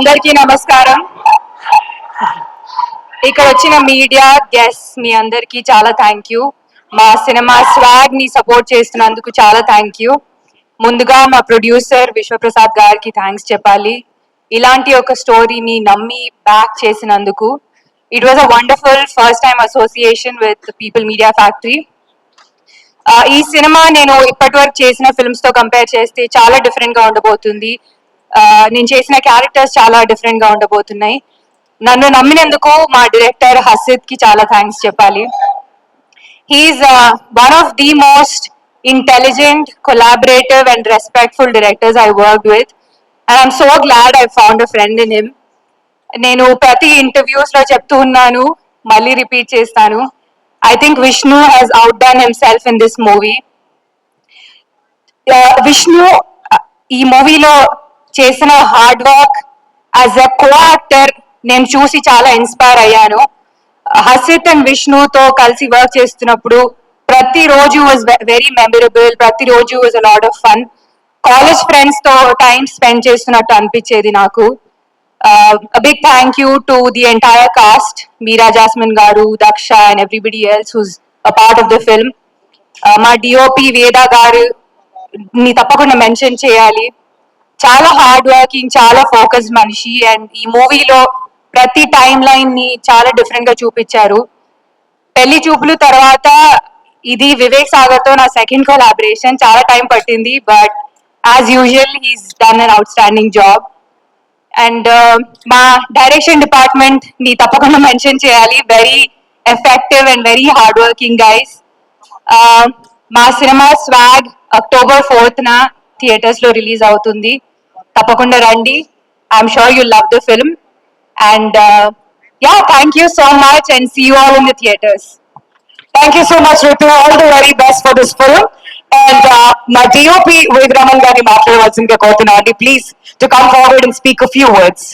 అందరికీ నమస్కారం. ఇక్కడ వచ్చిన మీడియా గెస్ మీ అందరికీ చాలా థ్యాంక్ యూ మా సినిమా స్వాగ్ని సపోర్ట్ చేస్తున్నందుకు చాలా థ్యాంక్ యూ ముందుగా మా ప్రొడ్యూసర్ విశ్వప్రసాద్ గారికి థ్యాంక్స్ చెప్పాలి. ఇలాంటి ఒక స్టోరీని నమ్మి బ్యాక్ చేసినందుకు. It was a wonderful first time association with people media factory ఈ సినిమా నేను ఇప్పటి వరకు చేసిన ఫిల్మ్స్తో కంపేర్ చేస్తే చాలా డిఫరెంట్గా ఉండబోతుంది. నేను చేసిన క్యారెక్టర్స్ చాలా డిఫరెంట్గా ఉండబోతున్నాయి. నన్ను నమ్మినందుకు మా డైరెక్టర్ హసిద్కి చాలా థ్యాంక్స్ చెప్పాలి. He's one of the most intelligent collaborative and respectful directors I work with and I'm so glad I found a friend in him నేను ప్రతి ఇంటర్వ్యూస్లో చెప్తూ ఉన్నాను మళ్ళీ రిపీట్ చేస్తాను. I think Vishnu has outdone himself in this movie Vishnu ఈ మూవీలో చేసిన hard work as a co actor నేను చూసి చాలా ఇన్స్పైర్ అయ్యాను. హసిత్ అండ్ విష్ణుతో కలిసి వర్క్ చేస్తున్నప్పుడు ప్రతి రోజు వాజ్ వెరీ మెమరబుల్ ప్రతి రోజు was a lot of fun college ఫ్రెండ్స్తో టైం స్పెండ్ చేస్తున్నట్టు అనిపించేది నాకు. Big thank you to the entire cast Meera Jasmine గారు Daksha and everybody else who's a part of the film మా డిఓపి వేద గారు ని తప్పకుండా మెన్షన్ చేయాలి. చాలా హార్డ్ వర్కింగ్ చాలా ఫోకస్ మనిషి. అండ్ ఈ మూవీలో ప్రతి టైం లైన్ని చాలా డిఫరెంట్గా చూపించారు. పెళ్ళి చూపులు తర్వాత ఇది వివేక్ సాగర్తో నా సెకండ్ కొలాబరేషన్ చాలా టైం పట్టింది but as usual he's done an outstanding job and మా డైరెక్షన్ డిపార్ట్మెంట్ని తప్పకుండా మెన్షన్ చేయాలి. Very effective and very hard working guys మా సినిమా స్వాగ్ అక్టోబర్ ఫోర్త్ న థియేటర్స్లో రిలీజ్ అవుతుంది. తప్పకుండా రండి. I'm sure you love the film and yeah thank you so much and see you all in the theatres thank you so much Ritu. All the very best for this film and మా DOP DOP గారిని మాట్లాడవలసిందిగా కోరుతున్నాను అండి please to come forward and speak a few words